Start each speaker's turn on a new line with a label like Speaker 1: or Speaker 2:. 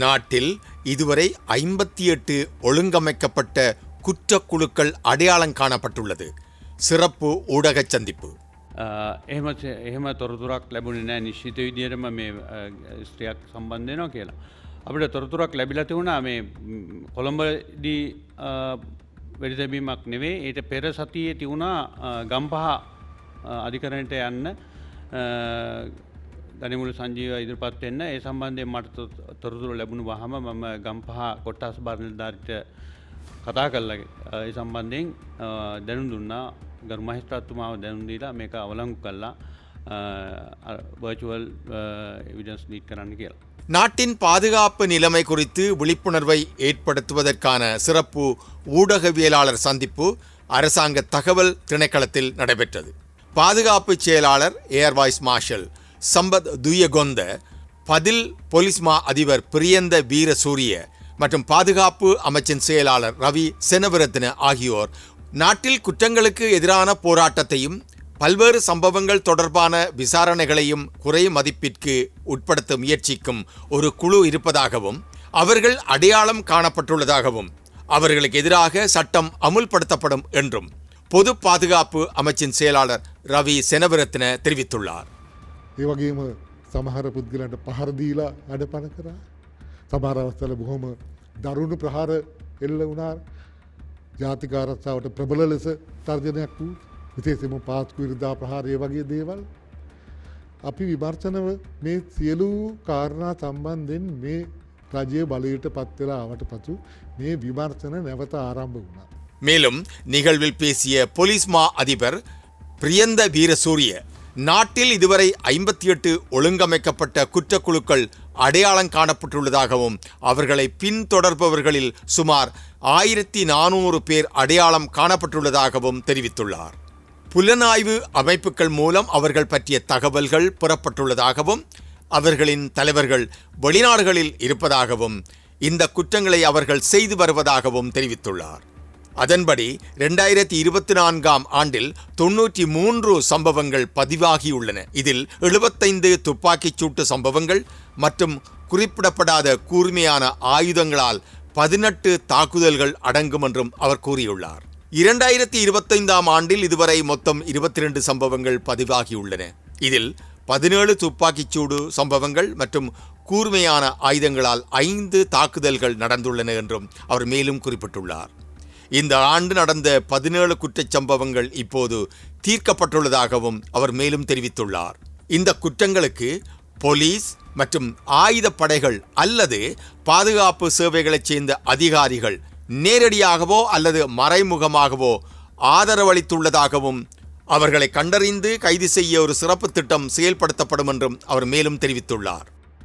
Speaker 1: நாட்டில் இதுவரை ஐம்பத்தி எட்டு ஒழுங்கமைக்கப்பட்ட குற்றக்குழுக்கள் அடையாளம் காணப்பட்டுள்ளது சிறப்பு ஊடகச் சந்திப்பு
Speaker 2: එහෙම ච- එහෙම තොරතුරක් ලැබුණ නෑ නිශ්ිත විදිරම මේ අ, ස්ත්‍රියක් සම්බන්ධයනවා කියලා. අපිට තොරතුරක් ලැබිල තිවුණා මේ ම්, කොළඹදී වැඩිතැබීමක් නෙවේ ඒට පෙර සතියේ තිවුණා අ, ගම්පහ අ, අධිකරණයට යන්න අ, ගනිමුළු සංජීව ඉදිරිපත් වෙන්න ඒ සම්බන්ධයෙන් මට තො- තොරතුරු ලැබුණු වහම මම ගම්පහ කොට්ටස් බාරනිධාරිට කතා කල්ල ඒ සම්බන්ධයෙන් දැනුම් දුන්නා ගරු මහිස්ත්‍රත්තුමාව දැනුන්දීලා මේක අවලංගු කල්ලා වර්චුවල් එවිඩන්ස් නීට් කරන්න කියලා.
Speaker 1: நாட்டின் பாதுகாப்பு நிலைமை குறித்து விழிப்புணர்வை ஏற்படுத்துவதற்கான சிறப்பு ஊடகவியலாளர் சந்திப்பு அரசாங்க தகவல் திணைக்களத்தில் நடைபெற்றது பாதுகாப்பு செயலாளர் air vice marshal Sampath Thuyacontha பதில் போலீஸ் மா அதிபர் பிரியந்த வீரசூரிய மற்றும் பாதுகாப்பு அமைச்சின் செயலாளர் ரவி செனவரத்ன ஆகியோர் நாட்டில் குற்றங்களுக்கு எதிரான போராட்டத்தையும் பல்வேறு சம்பவங்கள் தொடர்பான விசாரணைகளையும் குறை மதிப்பிற்கு உட்படுத்த முயற்சிக்கும் ஒரு குழு இருப்பதாகவும் அவர்கள் அடையாளம் காணப்பட்டுள்ளதாகவும் அவர்களுக்கு எதிராக சட்டம் அமுல்படுத்தப்படும் என்றும் பொது பாதுகாப்பு அமைச்சின் செயலாளர் ரவி செனவரத்ன தெரிவித்துள்ளார்.
Speaker 3: ඒ වගේම සමහර පුද්ගලන්ට පහරදීලා අඩපන කරා සමහර අවස්ථල බොහොම දරුණු ප්‍රහාර එල්ල වුණා ජාතිකාරත්සාාවට ප්‍රබල ලෙස තර්ජනයක් වූ විශේෂම පාස්කු විරදා ප්‍රහාරය වගේ දේවල් අපි විමර්ශනව මේ සියලූ කාරණා සම්බන්ධෙන් මේ රජය බලයට පත්වෙලා ආවට පසු මේ විමර්ශන නැවත ආරම්භ වුණා.
Speaker 1: மேலும் நிகழ்வில் பேசிய போலீஸ் மா அதிபர் பிரியந்த வீரசூரிய நாட்டில் இதுவரை ஐம்பத்தி எட்டு ஒழுங்கமைக்கப்பட்ட குற்றக்குழுக்கள் அடையாளம் காணப்பட்டுள்ளதாகவும் அவர்களை பின்தொடர்பவர்களில் சுமார் ஆயிரத்தி நானூறு பேர் அடையாளம் காணப்பட்டுள்ளதாகவும் தெரிவித்துள்ளார். புலனாய்வு அமைப்புகள் மூலம் அவர்கள் பற்றிய தகவல்கள் புறப்பட்டுள்ளதாகவும் அவர்களின் தலைவர்கள் வெளிநாடுகளில் இருப்பதாகவும் இந்த குற்றங்களை அவர்கள் செய்து வருவதாகவும் தெரிவித்துள்ளார். அதன்படி ரெண்டாயிரத்தி இருபத்தி நான்காம் ஆண்டில் தொன்னூற்றி மூன்று சம்பவங்கள் பதிவாகியுள்ளன. இதில் எழுபத்தைந்து துப்பாக்கிச் சூட்டு சம்பவங்கள் மற்றும் குறிப்பிடப்படாத கூர்மையான ஆயுதங்களால் பதினெட்டு தாக்குதல்கள் அடங்கும் என்றும் அவர் கூறியுள்ளார். இரண்டாயிரத்தி இருபத்தைந்தாம் ஆண்டில் இதுவரை மொத்தம் இருபத்தி ரெண்டு சம்பவங்கள் பதிவாகியுள்ளன. இதில் பதினேழு துப்பாக்கிச்சூடு சம்பவங்கள் மற்றும் கூர்மையான ஆயுதங்களால் ஐந்து தாக்குதல்கள் நடந்துள்ளன என்றும் அவர் மேலும் குறிப்பிட்டுள்ளார். இந்த ஆண்டு நடந்த பதினேழு குற்றச் சம்பவங்கள் இப்போது தீர்க்கப்பட்டுள்ளதாகவும் அவர் மேலும் தெரிவித்துள்ளார். இந்த குற்றங்களுக்கு போலீஸ் மற்றும் ஆயுதப் படைகள் அல்லது பாதுகாப்பு சேவைகளைச் சேர்ந்த அதிகாரிகள் நேரடியாகவோ அல்லது மறைமுகமாகவோ ஆதரவளித்துள்ளதாகவும் அவர்களை கண்டறிந்து கைது செய்ய ஒரு சிறப்பு திட்டம் செயல்படுத்தப்படும் என்றும் அவர் மேலும் தெரிவித்துள்ளார்.